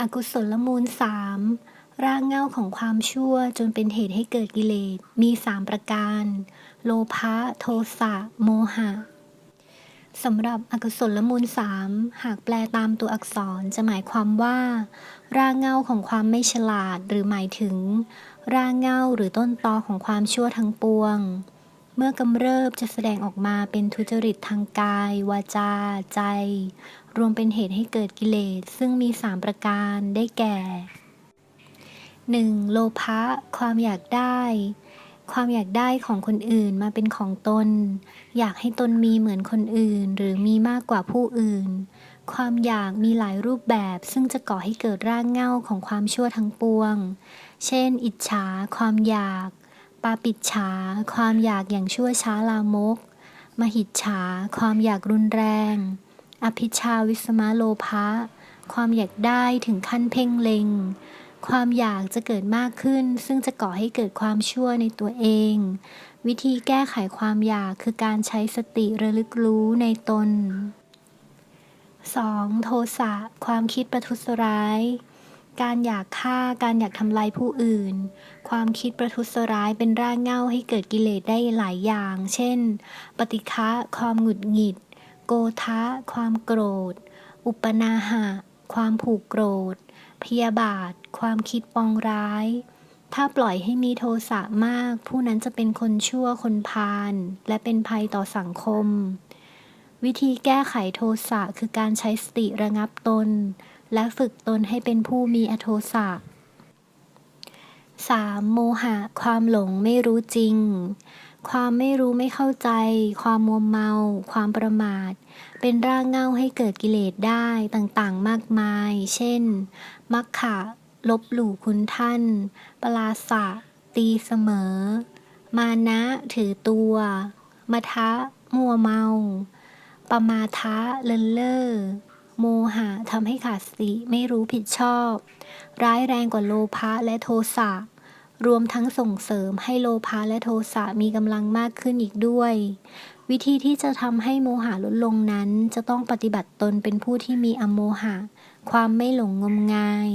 อกุศลมูลสามรากเง้าของความชั่วจนเป็นเหตุให้เกิดกิเลสมีสามประการ โลภะโทสะโมหะสำหรับอกุศลมูลสามหากแปลตามตัวอักษรจะหมายความว่า รากเง้าของความไม่ฉลาดหรือหมายถึง รากเง้าหรือต้นตอของความชั่วทั้งปวง เมื่อกำเริบจะแสดงออกมาเป็นทุจริตทางกาย วาจา ใจ รวมเป็นเหตุให้เกิดกิเลส ซึ่งมีสามประการได้แก่ 1. โลภะความอยากได้ ความอยากได้ของคนอื่นมาเป็นของตน อยากให้ตนมีเหมือนคนอื่น หรือมีมากกว่าผู้อื่น ความอยากมีหลายรูปแบบ ซึ่งจะก่อให้เกิดรากเหง้าของความชั่วทั้งปวง เช่น อิจฉา ความอยาก ปาปิจฉา ความอยากอย่างชั่วช้าลามก มหิจฉา ความอยากรุนแรง อภิชาวิสมาโลภะ ความอยากได้ถึงขั้นเพ่งเล็ง ความอยากจะเกิดมากขึ้น ซึ่งจะก่อให้เกิดความชั่วในตัวเอง วิธีแก้ไขความอยากคือการใช้สติระลึกรู้ในตน 2. โทสะ ความคิดประทุษร้าย การอยากฆ่า การอยากทำลายผู้อื่น ความคิดประทุษร้ายเป็นรากเหง้าให้เกิดกิเลสได้หลายอย่าง เช่น ปฏิฆะความหงุดหงิด โกทะ ความโกรธ อุปนาหะ ความผูกโกรธ พยาบาท ความคิดปองร้าย ถ้าปล่อยให้มีโทสะมาก ผู้นั้นจะเป็นคนชั่วคนพาลและเป็นภัยต่อสังคม วิธีแก้ไขโทสะคือการใช้สติระงับตน และฝึกตนให้เป็นผู้มีอโทสะ 3. โมหะ ความหลงไม่รู้จริง ความไม่รู้ไม่เข้าใจ ความมัวเมา ความประมาท เป็นรากเหง้าให้เกิดกิเลสได้ต่างๆ มากมาย เช่น มักขะ ลบหลู่คุณท่าน ปลาสะ ตีเสมอ มานะถือตัวมทะ มัวเมา ปมาทะเลินเล่อ โมหะทำให้ขาดสติไม่รู้ผิดชอบ ร้ายแรงกว่าโลภะและโทสะรวมทั้งส่งเสริมให้โลภะและโทสะมีกำลังมากขึ้นอีกด้วย วิธีที่จะทำให้โมหะลดลงนั้น จะต้องปฏิบัติตนเป็นผู้ที่มีอโมหะ ความไม่หลงงมงาย